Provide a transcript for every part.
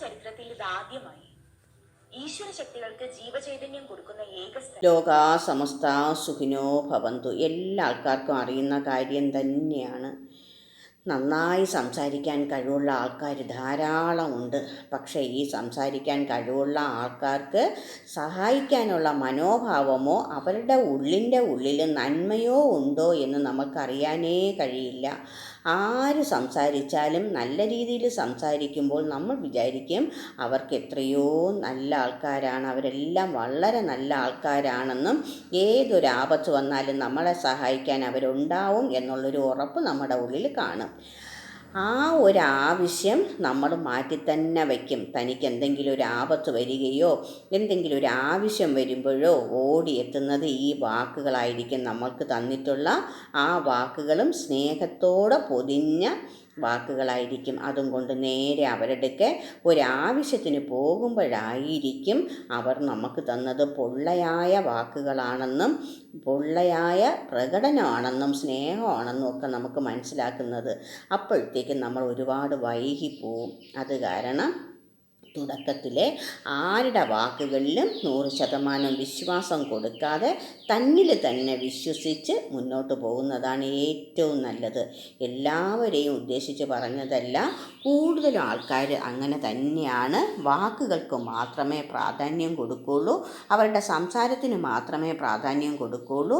ചരിത്രത്തിൽ ഇതാദ്യമായി ഈശ്വര ശക്തികൾക്ക് ജീവചൈതന്യം കൊടുക്കുന്ന ഏക ലോകാ സമസ്ത സുഖിനോ ഭവന്തു. എല്ലാ ആൾക്കാർക്കും അറിയുന്ന കാര്യം തന്നെയാണ്. നന്നായി സംസാരിക്കാൻ കഴിവുള്ള ആൾക്കാർ ധാരാളമുണ്ട് പക്ഷേ ഈ സംസാരിക്കാൻ കഴിവുള്ള ആൾക്കാർക്ക് സഹായിക്കാനുള്ള മനോഭാവമോ അവരുടെ ഉള്ളിന്റെ ഉള്ളിൽ നന്മയോ ഉണ്ടോ എന്ന് നമുക്കറിയാനേ കഴിയില്ല. ആര് സംസാരിച്ചാലും നല്ല രീതിയിൽ സംസാരിക്കുമ്പോൾ നമ്മൾ വിചാരിക്കും അവർക്ക് എത്രയോ നല്ല ആൾക്കാരാണ് അവരെല്ലാം വളരെ നല്ല ആൾക്കാരാണെന്നും ഏതൊരു ആപത്ത് വന്നാലും നമ്മളെ സഹായിക്കാൻ അവരുണ്ടാവും എന്നുള്ളൊരു ഉറപ്പ് നമ്മുടെ ഉള്ളിൽ കാണും. ആ ഒരു ആവശ്യം നമ്മൾ മാറ്റി തന്നെ വയ്ക്കും. തനിക്ക് എന്തെങ്കിലും ഒരു ആപത്ത് വരികയോ എന്തെങ്കിലും ഒരു ആവശ്യം വരുമ്പോഴോ ഓടിയെത്തുന്നത് ഈ വാക്കുകളായിരിക്കും നമ്മൾക്ക് തന്നിട്ടുള്ള ആ വാക്കുകളും സ്നേഹത്തോടെ പൊതിഞ്ഞ വാക്കുകളായിരിക്കും. അതും കൊണ്ട് നേരെ അവരുടെയൊക്കെ ഒരാവശ്യത്തിന് പോകുമ്പോഴായിരിക്കും അവർ നമുക്ക് തന്നത് പൊള്ളയായ വാക്കുകളാണെന്നും പൊള്ളയായ പ്രകടനമാണെന്നും സ്നേഹമാണെന്നും ഒക്കെ നമുക്ക് മനസ്സിലാക്കുന്നത്. അപ്പോഴത്തേക്കും നമ്മൾ ഒരുപാട് വൈകിപ്പോവും അത് കാരണം തുടക്കത്തിലെ ആരുടെ വാക്കുകളിലും നൂറ് ശതമാനം വിശ്വാസം കൊടുക്കാതെ തന്നിൽ തന്നെ വിശ്വസിച്ച് മുന്നോട്ട് പോകുന്നതാണ് ഏറ്റവും നല്ലത്. എല്ലാവരെയും ഉദ്ദേശിച്ച് പറഞ്ഞതല്ല കൂടുതൽ ആൾക്കാർ അങ്ങനെ തന്നെയാണ്. വാക്കുകൾക്ക് മാത്രമേ പ്രാധാന്യം കൊടുക്കുകയുള്ളൂ. അവരുടെ സംസാരത്തിന് മാത്രമേ പ്രാധാന്യം കൊടുക്കുകയുള്ളൂ.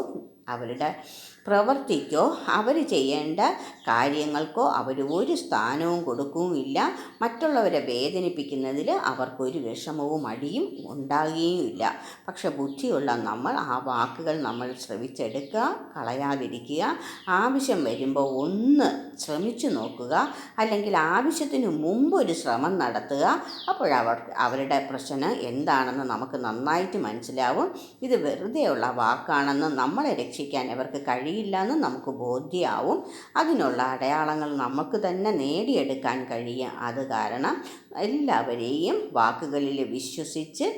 അവരുടെ പ്രവൃത്തിക്കോ അവർ ചെയ്യേണ്ട കാര്യങ്ങൾക്കോ അവർ ഒരു സ്ഥാനവും കൊടുക്കുകയില്ല മറ്റുള്ളവരെ വേദനിപ്പിക്കുന്നതിൽ അവർക്കൊരു വിഷമവും അടിയും ഉണ്ടാകുകയുമില്ല. പക്ഷെ ബുദ്ധിയുള്ള നമ്മൾ ആ വാക്കുകൾ നമ്മൾ ശ്രമിച്ചെടുക്കുക കളയാതിരിക്കുക. ആവശ്യം വരുമ്പോൾ ഒന്ന് ശ്രമിച്ചു നോക്കുക. അല്ലെങ്കിൽ ആവശ്യത്തിന് മുമ്പ് ഒരു ശ്രമം നടത്തുക. അപ്പോഴവർ അവരുടെ പ്രശ്നം എന്താണെന്ന് നമുക്ക് നന്നായിട്ട് മനസ്സിലാവും. ഇത് വെറുതെയുള്ള വാക്കാണെന്ന് നമ്മളെ രക്ഷിക്കാൻ അവർക്ക് കഴിയില്ല എന്ന് നമുക്ക് ബോധ്യമാവും അതിനുള്ള അടയാളങ്ങൾ നമുക്ക് തന്നെ നേടിയെടുക്കാൻ കഴിയും. അത് കാരണം എല്ലാവരെയും വാക്കുകളിൽ വിശ്വസിച്ച്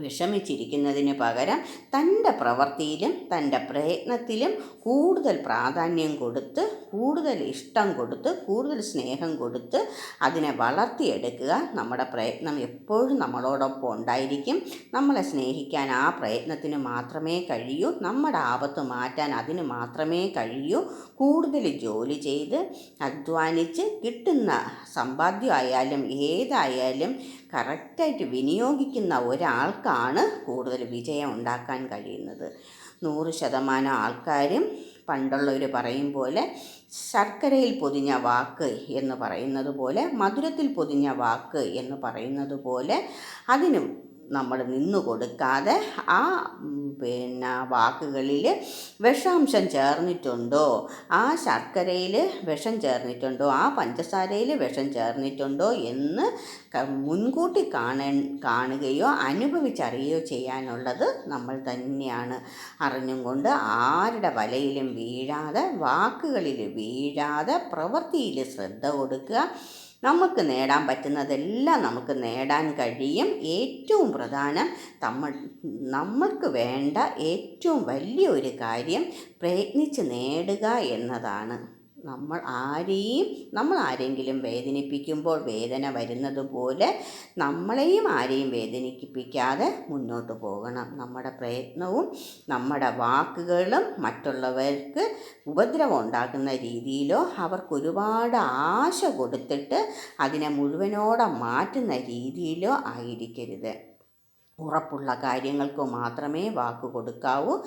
വിഷമിച്ചിരിക്കുന്നതിന് പകരം തന്റെ പ്രവൃത്തിയിലും തന്റെ പ്രയത്നത്തിലും കൂടുതൽ പ്രാധാന്യം കൊടുത്ത് കൂടുതൽ ഇഷ്ടം കൊടുത്ത് കൂടുതൽ സ്നേഹം കൊടുത്ത് അതിനെ വളർത്തിയെടുക്കുക. നമ്മുടെ പ്രയത്നം എപ്പോഴും നമ്മളോടൊപ്പം ഉണ്ടായിരിക്കും. നമ്മളെ സ്നേഹിക്കാൻ ആ പ്രയത്നത്തിന് മാത്രമേ കഴിയൂ. നമ്മുടെ ആപത്ത് മാറ്റാൻ അതിന് മാത്രമേ കഴിയൂ. കൂടുതൽ ജോലി ചെയ്ത് അധ്വാനിച്ച് കിട്ടുന്ന സമ്പാദ്യമായാലും ഏതായാലും കറക്റ്റായിട്ട് വിനിയോഗിക്കുന്ന ഒരാൾക്കാണ് കൂടുതൽ വിജയം ഉണ്ടാക്കാൻ കഴിയുന്നത്. നൂറ് ശതമാനം ആൾക്കാരും പണ്ടുള്ളവർ പറയും പോലെ ശർക്കരയിൽ പൊതിഞ്ഞ വാക്ക് എന്ന് പറയുന്നത് പോലെ മധുരത്തിൽ പൊതിഞ്ഞ വാക്ക് എന്ന് പറയുന്നത് പോലെ അതിനും നമ്മൾ നിന്നു കൊടുക്കാതെ ആ പിന്നെ വാക്കുകളിൽ വിഷാംശം ചേർന്നിട്ടുണ്ടോ? ആ ശർക്കരയിൽ വിഷം ചേർന്നിട്ടുണ്ടോ? ആ പഞ്ചസാരയിൽ വിഷം ചേർന്നിട്ടുണ്ടോ എന്ന് മുൻകൂട്ടി കാണ കാണുകയോ അനുഭവിച്ചറിയുകയോ ചെയ്യാനുള്ളത് നമ്മൾ തന്നെയാണ്. അറിഞ്ഞും കൊണ്ട് ആരുടെ വലയിലും വീഴാതെ വാക്കുകളിൽ വീഴാതെ പ്രവൃത്തിയിൽ ശ്രദ്ധ കൊടുക്കുക. നമുക്ക് നേടാൻ പറ്റുന്നതെല്ലാം നമുക്ക് നേടാൻ കഴിയും. ഏറ്റവും പ്രധാനം നമ്മൾ നമ്മൾക്ക് വേണ്ട ഏറ്റവും വലിയൊരു കാര്യം പ്രയത്നിച്ച് നേടുക എന്നതാണ്. നമ്മൾ ആരെയും നമ്മൾ ആരെങ്കിലും വേദനിപ്പിക്കുമ്പോൾ വേദന വരുന്നത് പോലെ നമ്മളെയും ആരെയും വേദനിപ്പിക്കാതെ മുന്നോട്ട് പോകണം. നമ്മുടെ പ്രയത്നവും നമ്മുടെ വാക്കുകളും മറ്റുള്ളവർക്ക് ഉപദ്രവം ഉണ്ടാക്കുന്ന രീതിയിലോ അവർക്ക് ഒരുപാട് ആശ കൊടുത്തിട്ട് അതിനെ മുഴുവനോടെ മാറ്റുന്ന രീതിയിലോ ആയിരിക്കരുത്. ഉറപ്പുള്ള കാര്യങ്ങൾക്ക് മാത്രമേ വാക്ക് കൊടുക്കാവൂ.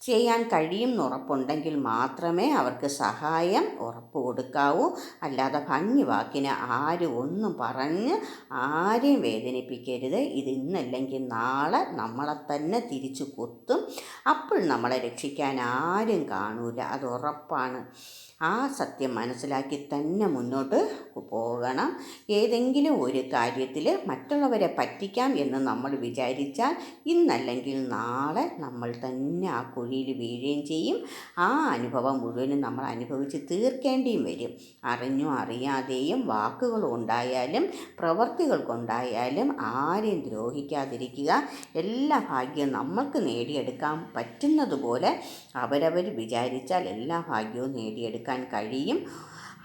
ചെയ്യാൻ കഴിയും എന്നുറപ്പുണ്ടെങ്കിൽ മാത്രമേ അവർക്ക് സഹായം ഉറപ്പ് കൊടുക്കാവൂ. അല്ലാതെ ഭംഗി വാക്കിന് ആരും ഒന്നും പറഞ്ഞ് ആരെയും വേദനിപ്പിക്കരുത്. ഇത് ഇന്നല്ലെങ്കിൽ നാളെ നമ്മളെ തന്നെ തിരിച്ചു കുത്തും. അപ്പോൾ നമ്മളെ രക്ഷിക്കാൻ ആരും കാണൂല. അത് ഉറപ്പാണ്. ആ സത്യം മനസ്സിലാക്കി തന്നെ മുന്നോട്ട് പോകണം. ഏതെങ്കിലും ഒരു കാര്യത്തിൽ മറ്റുള്ളവരെ പറ്റിക്കാം എന്ന് നമ്മൾ വിചാരിച്ചാൽ ഇന്നല്ലെങ്കിൽ നാളെ നമ്മൾ തന്നെ ആ കുഴിയിൽ വീഴുകയും ചെയ്യും. ആ അനുഭവം മുഴുവനും നമ്മൾ അനുഭവിച്ച് തീർക്കേണ്ടിയും വരും. അറിഞ്ഞോ അറിയാതെയും വാക്കുകൾ കൊണ്ടായാലും പ്രവർത്തികൾ കൊണ്ടായാലും ആരെയും ദ്രോഹിക്കാതിരിക്കുക. എല്ലാ ഭാഗ്യവും നമ്മൾക്ക് നേടിയെടുക്കാൻ പറ്റുന്നതുപോലെ അവരവർ വിചാരിച്ചാൽ എല്ലാ ഭാഗ്യവും നേടിയെടുക്കാൻ കഴിയും.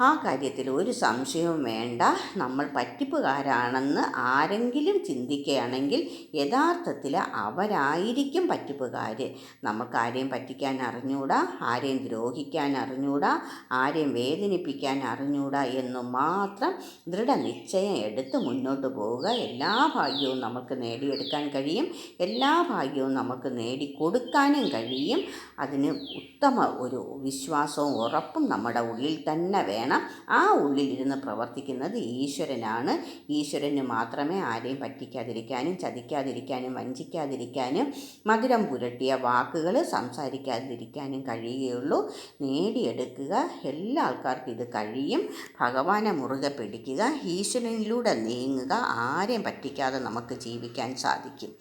ആ കാര്യത്തിൽ ഒരു സംശയവും വേണ്ട. നമ്മൾ പറ്റിപ്പുകാരാണെന്ന് ആരെങ്കിലും ചിന്തിക്കുകയാണെങ്കിൽ യഥാർത്ഥത്തിൽ അവരായിരിക്കും പറ്റിപ്പുകാർ നമുക്ക് ആരെയും പറ്റിക്കാൻ അറിഞ്ഞൂടാ ആരെയും ദ്രോഹിക്കാൻ അറിഞ്ഞൂടാ ആരെയും വേദനിപ്പിക്കാൻ അറിഞ്ഞൂടാ എന്ന് മാത്രം ദൃഢനിശ്ചയം എടുത്ത് മുന്നോട്ട് പോവുക. എല്ലാ ഭാഗ്യവും നമുക്ക് നേടിയെടുക്കാൻ കഴിയും. എല്ലാ ഭാഗ്യവും നമുക്ക് നേടിക്കൊടുക്കാനും കഴിയും. അതിന് ഉത്തമ ഒരു വിശ്വാസവും ഉറപ്പും നമ്മുടെ ഉള്ളിൽ തന്നെ വേണം. ആ ഉള്ളിലിരുന്ന് പ്രവർത്തിക്കുന്നത് ഈശ്വരനാണ്. ഈശ്വരന് മാത്രമേ ആരെയും പറ്റിക്കാതിരിക്കാനും ചതിക്കാതിരിക്കാനും വഞ്ചിക്കാതിരിക്കാനും മധുരം പുരട്ടിയ വാക്കുകൾ സംസാരിക്കാതിരിക്കാനും കഴിയുകയുള്ളൂ. നേടിയെടുക്കുക. എല്ലാ ആൾക്കാർക്കും ഇത് കഴിയും. ഭഗവാനെ മുറുകെ പിടിക്കുക. ഈശ്വരനിലൂടെ നീങ്ങുക. ആരെയും പറ്റിക്കാതെ നമുക്ക് ജീവിക്കാൻ സാധിക്കും.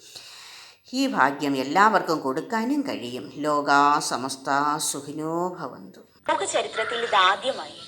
ഈ ഭാഗ്യം എല്ലാവർക്കും കൊടുക്കാനും കഴിയും. ലോകാ സമസ്ത സുഖിനോ ഭവന്തു. ലോക ചരിത്രത്തിൽ ഇത് ആദ്യമായി.